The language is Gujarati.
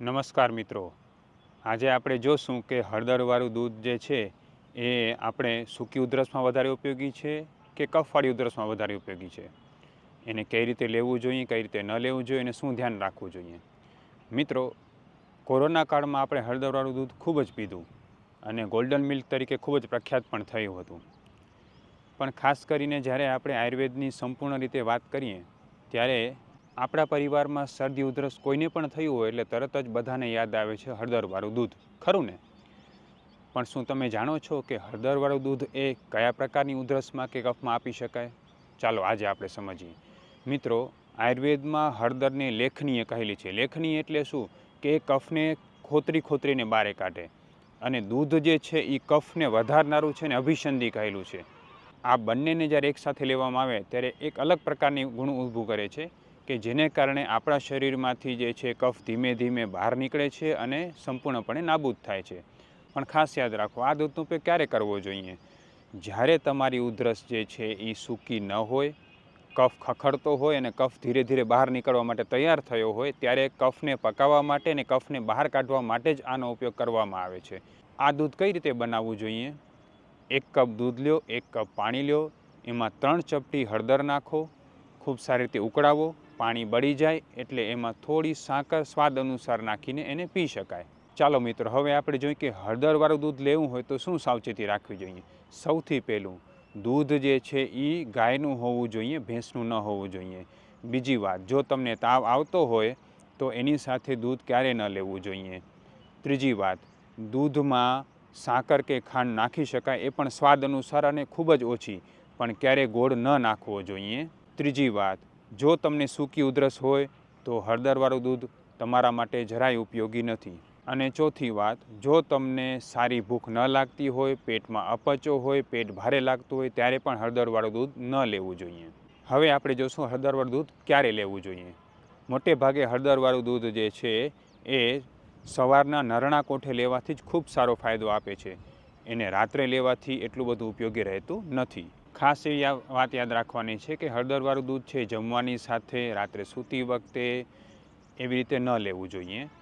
નમસ્કાર મિત્રો. આજે આપણે જોશું કે હળદરવાળું દૂધ જે છે, એ આપણે સૂકી ઉધરસમાં વધારે ઉપયોગી છે કે કફવાળી ઉધરસમાં વધારે ઉપયોગી છે? એને કઈ રીતે લેવું જોઈએ, કઈ રીતે ન લેવું જોઈએ અને શું ધ્યાન રાખવું જોઈએ? મિત્રો, કોરોના કાળમાં આપણે હળદરવાળું દૂધ ખૂબ જ પીધું અને ગોલ્ડન મિલ્ક તરીકે ખૂબ જ પ્રખ્યાત પણ થયું હતું. પણ ખાસ કરીને જ્યારે આપણે આયુર્વેદની સંપૂર્ણ રીતે વાત કરીએ, ત્યારે આપણા પરિવારમાં શરદી ઉધરસ કોઈને પણ થયું હોય એટલે તરત જ બધાને યાદ આવે છે હળદરવાળું દૂધ. ખરું ને? પણ શું તમે જાણો છો કે હળદરવાળું દૂધ એ કયા પ્રકારની ઉધરસમાં કે કફમાં આપી શકાય? ચાલો આજે આપણે સમજીએ. મિત્રો, આયુર્વેદમાં હળદરને લેખનીય કહેલી છે. લેખનીય એટલે શું? કે કફને ખોતરી ખોતરીને બારે કાઢે. અને દૂધ જે છે એ કફને વધારનારું છે ને અભિસંધી કહેલું છે. આ બંનેને જ્યારે એકસાથે લેવામાં આવે ત્યારે એક અલગ પ્રકારની ગુણ ઊભું કરે છે. કે જેને કારણે આપણા શરીરમાંથી જે છે કફ ધીમે ધીમે બહાર નીકળે છે અને સંપૂર્ણપણે નાબૂદ થાય છે. પણ ખાસ યાદ રાખો, આ દૂધનો ઉપયોગ ક્યારે કરવો જોઈએ? જ્યારે તમારી ઉધરસ જે છે એ સૂકી ન હોય, કફ ખખડતો હોય અને કફ ધીરે ધીરે બહાર નીકળવા માટે તૈયાર થયો હોય, ત્યારે કફને પકાવવા માટે અને કફને બહાર કાઢવા માટે જ આનો ઉપયોગ કરવામાં આવે છે. આ દૂધ કઈ રીતે બનાવવું જોઈએ? એક કપ દૂધ લ્યો, એક કપ પાણી લ્યો, એમાં ત્રણ ચપટી હળદર નાખો, ખૂબ સારી રીતે ઉકળાવો પાણી બળી જાય એટલે એમાં થોડી સાકર સ્વાદ અનુસાર નાખીને એને પી શકાય. ચાલો મિત્રો, હવે આપણે જોઈએ કે હળદરવાળું દૂધ લેવું હોય તો શું સાવચેતી રાખવી જોઈએ? સૌથી પહેલું, દૂધ જે છે એ ગાયનું હોવું જોઈએ, ભેંસનું ન હોવું જોઈએ. બીજી વાત, જો તમને તાવ આવતો હોય તો એની સાથે દૂધ ક્યારે ન લેવું જોઈએ? ત્રીજી વાત, દૂધમાં સાકર કે ખાંડ નાખી શકાય એ પણ સ્વાદ અનુસાર અને ખૂબ જ ઓછી, પણ ક્યારે ગોળ ન નાખવો જોઈએ? ત્રીજી વાત જો તમને સૂકી ઉધરસ હોય તો હળદરવાળું દૂધ તમારા માટે જરાય ઉપયોગી નથી. અને ચોથી વાત, જો તમને સારી ભૂખ ન લાગતી હોય, પેટમાં અપચો હોય, પેટ ભારે લાગતું હોય, ત્યારે પણ હળદરવાળું દૂધ ન લેવું જોઈએ. હવે આપણે જોશું હળદરવાળું દૂધ ક્યારે લેવું જોઈએ. મોટે ભાગે હળદરવાળું દૂધ જે છે એ સવારના નરણા કોઠે લેવાથી જ ખૂબ સારો ફાયદો આપે છે. એને રાત્રે લેવાથી એટલું બધું ઉપયોગી રહેતું નથી. ખાસ એવી આ વાત યાદ રાખવાની છે કે હળદરવાળું દૂધ છે જમવાની સાથે રાત્રે સૂતી વખતે એવી રીતે ન લેવું જોઈએ.